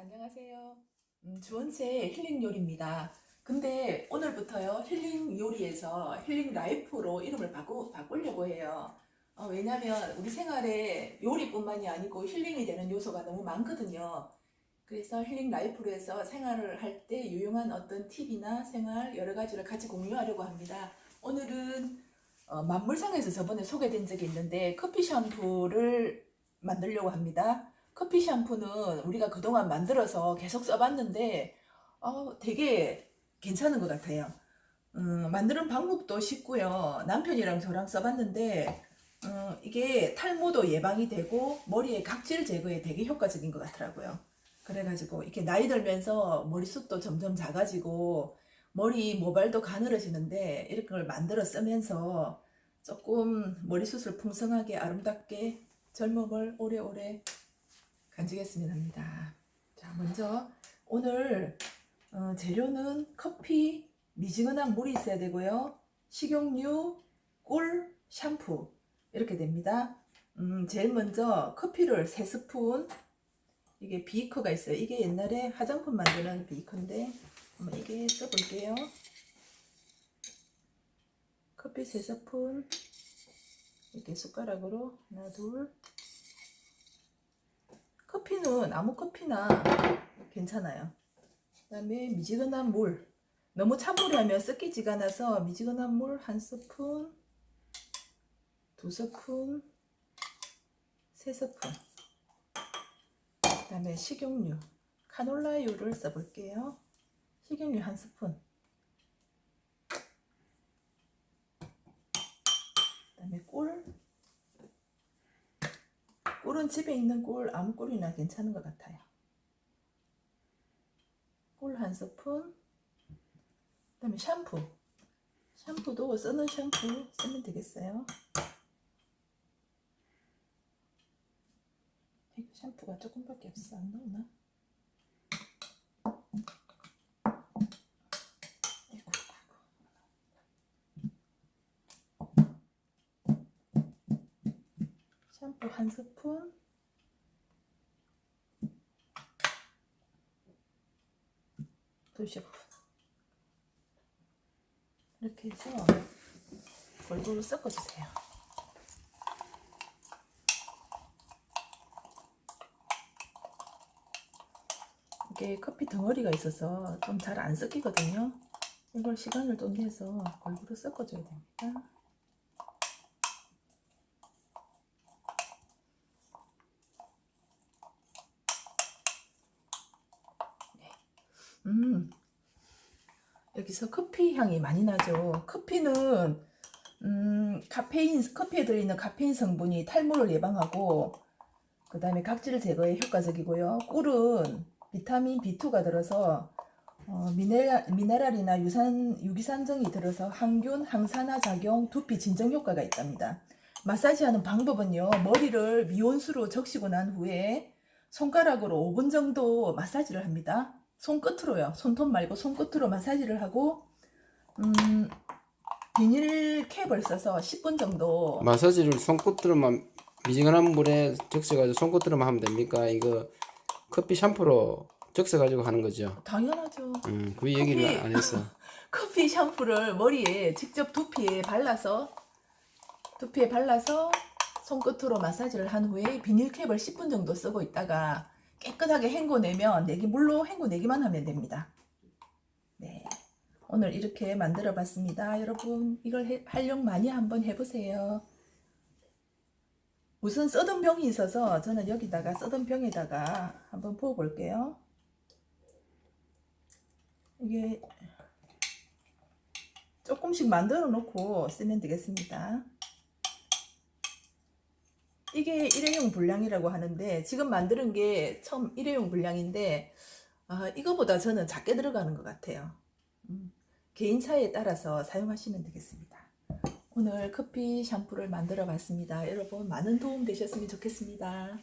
안녕하세요. 음, 주원채의 힐링 요리입니다. 근데 오늘부터요, 힐링 요리에서 힐링 라이프로 이름을 바꾸, 바꾸려고 해요. 어, 왜냐면 우리 생활에 요리뿐만이 아니고 힐링이 되는 요소가 너무 많거든요. 그래서 힐링 라이프로 해서 생활을 할 때 유용한 어떤 팁이나 생활 여러 가지를 같이 공유하려고 합니다. 오늘은 어, 만물상에서 저번에 소개된 적이 있는데 커피 샴푸를 만들려고 합니다. 커피 샴푸는 우리가 그동안 만들어서 계속 써봤는데 어, 되게 괜찮은 것 같아요. 음, 만드는 방법도 쉽고요. 남편이랑 저랑 써봤는데 음, 이게 탈모도 예방이 되고 머리에 각질 제거에 되게 효과적인 것 같더라고요. 그래가지고 이렇게 나이 들면서 머리숱도 점점 작아지고 머리 모발도 가늘어지는데 이런 걸 만들어 쓰면서 조금 머리숱을 풍성하게 아름답게 젊음을 오래오래 간직했으면 합니다. 자, 먼저 오늘 어, 재료는 커피, 미지근한 물이 있어야 되고요. 식용유, 꿀, 샴푸 이렇게 됩니다. 음, 제일 먼저 커피를 3스푼 이게 비커가 있어요. 이게 옛날에 화장품 만드는 비커인데 한번 이게 써볼게요. 커피 3스푼 이렇게 숟가락으로 하나 둘 커피는 아무 커피나 괜찮아요. 그다음에 미지근한 물. 너무 하면 섞이지가 않아서 미지근한 물 한 스푼, 두 스푼, 세 스푼. 그다음에 식용유, 카놀라유를 써볼게요. 식용유 한 스푼. 그다음에 꿀. 꿀은 집에 있는 꿀 아무 꿀이나 괜찮은 것 같아요. 꿀 한 스푼. 그다음에 샴푸. 샴푸도 쓰는 샴푸 쓰면 되겠어요. 샴푸가 조금밖에 없어 안 나오나? 샴푸 한 스푼. 두 스푼. 이렇게 해서 골고루 섞어주세요. 이게 커피 덩어리가 있어서 좀 잘 안 섞이거든요. 이걸 시간을 좀 내서 골고루 섞어줘야 됩니다. 음, 여기서 커피 향이 많이 나죠. 커피는 음, 카페인 커피에 들어있는 카페인 성분이 탈모를 예방하고 그 다음에 각질 제거에 효과적이고요. 꿀은 비타민 B2가 들어서 어, 미네랄, 미네랄이나 유산, 유기산정이 들어서 항균, 항산화 작용, 두피 진정 효과가 있답니다. 마사지하는 방법은요. 머리를 미온수로 적시고 난 후에 손가락으로 5분 정도 마사지를 합니다. 손끝으로요. 손톱 말고 손끝으로 마사지를 하고 음, 비닐 캡을 써서 10분 정도 마사지를 손끝으로만 미지근한 물에 적셔가지고 손끝으로만 하면 됩니까? 이거 커피 샴푸로 적셔가지고 하는 거죠. 당연하죠. 음, 그 얘기를 커피. 안 했어. 커피 샴푸를 머리에 직접 두피에 발라서 두피에 발라서 손끝으로 마사지를 한 후에 비닐 캡을 10분 정도 쓰고 있다가 깨끗하게 헹궈내면 내기 물로 헹궈내기만 하면 됩니다. 네. 오늘 이렇게 만들어 봤습니다. 여러분 이걸 해- 활용 많이 한번 해보세요. 우선 써던 병이 있어서 저는 여기다가 써던 병에다가 한번 부어 볼게요. 이게 조금씩 만들어 놓고 쓰면 되겠습니다. 이게 일회용 분량이라고 하는데 지금 만드는 게 처음 일회용 분량인데 아, 이거보다 저는 작게 들어가는 것 같아요. 음, 개인 차에 따라서 사용하시면 되겠습니다. 오늘 커피 샴푸를 만들어 봤습니다. 여러분 많은 도움 되셨으면 좋겠습니다.